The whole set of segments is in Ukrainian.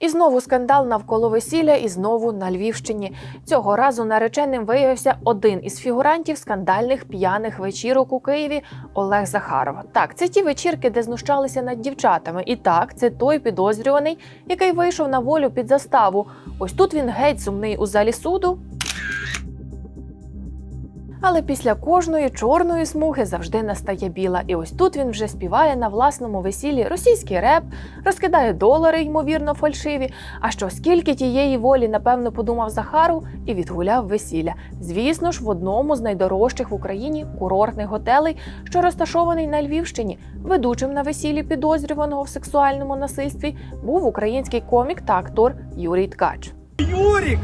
І знову скандал навколо весілля, і знову на Львівщині. Цього разу нареченим виявився один із фігурантів скандальних п'яних вечірок у Києві Олег Захаров. Так, це ті вечірки, де знущалися над дівчатами. І так, це той підозрюваний, який вийшов на волю під заставу. Ось тут він геть сумний у залі суду. Але після кожної чорної смуги завжди настає біла. І ось тут він вже співає на власному весіллі російський реп, розкидає долари, ймовірно, фальшиві. А що скільки тієї волі, напевно, подумав Захару і відгуляв весілля. Звісно ж, в одному з найдорожчих в Україні курортних готелей, що розташований на Львівщині. Ведучим на весіллі підозрюваного в сексуальному насильстві був український комік та актор Юрій Ткач. Юрик,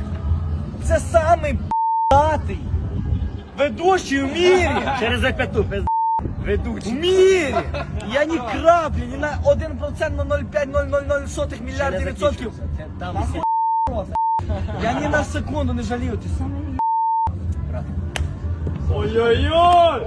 це самий п***атий ведущий в мірі. Через запяту, без В ведучий. мірі. Я ні краплі, ні на 1% на 0,5-0,00 мільярдів відсотків. Там. Я ні на секунду не жалію. Ти самий Ой-ой-ой!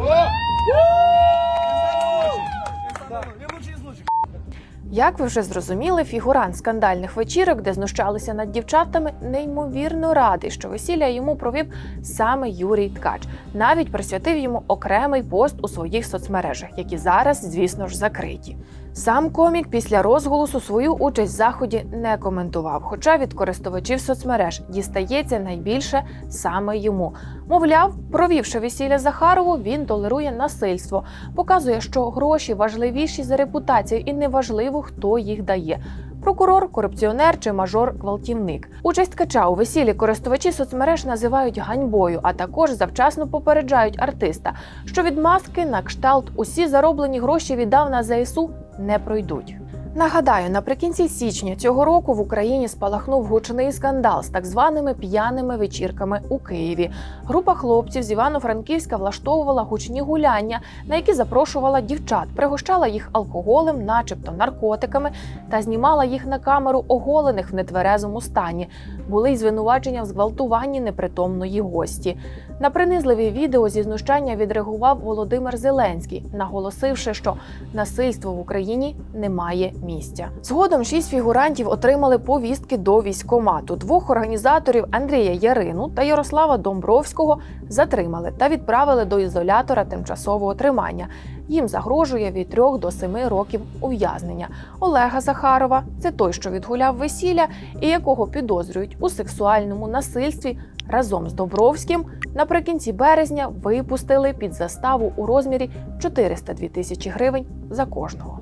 Як ви вже зрозуміли, фігурант скандальних вечірок, де знущалися над дівчатами, неймовірно радий, що весілля йому провів саме Юрій Ткач. Навіть присвятив йому окремий пост у своїх соцмережах, які зараз, звісно ж, закриті. Сам комік після розголосу свою участь в заході не коментував, хоча від користувачів соцмереж дістається найбільше саме йому. Мовляв, провівши весілля Захарову, він толерує насильство, показує, що гроші важливіші за репутацію, і неважливо, хто їх дає. Прокурор, корупціонер чи мажор-гвалтівник. Участь кача у весіллі користувачі соцмереж називають ганьбою, а також завчасно попереджають артиста, що від маски на кшталт усі зароблені гроші віддав на ЗСУ не пройдуть. Нагадаю, наприкінці січня цього року в Україні спалахнув гучний скандал з так званими п'яними вечірками у Києві. Група хлопців з Івано-Франківська влаштовувала гучні гуляння, на які запрошувала дівчат, пригощала їх алкоголем, начебто наркотиками, та знімала їх на камеру оголених в нетверезому стані. Були й звинувачення в зґвалтуванні непритомної гості. На принизливі відео зі знущання відреагував Володимир Зеленський, наголосивши, що насильство в Україні не має місця. Згодом шість фігурантів отримали повістки до військкомату. Двох організаторів Андрія Ярину та Ярослава Домбровського затримали та відправили до ізолятора тимчасового тримання. Їм загрожує від 3 до 7 років ув'язнення. Олега Захарова це той, що відгуляв весілля і якого підозрюють у сексуальному насильстві разом з Добровським. Наприкінці березня випустили під заставу у розмірі 402 тисячі гривень за кожного.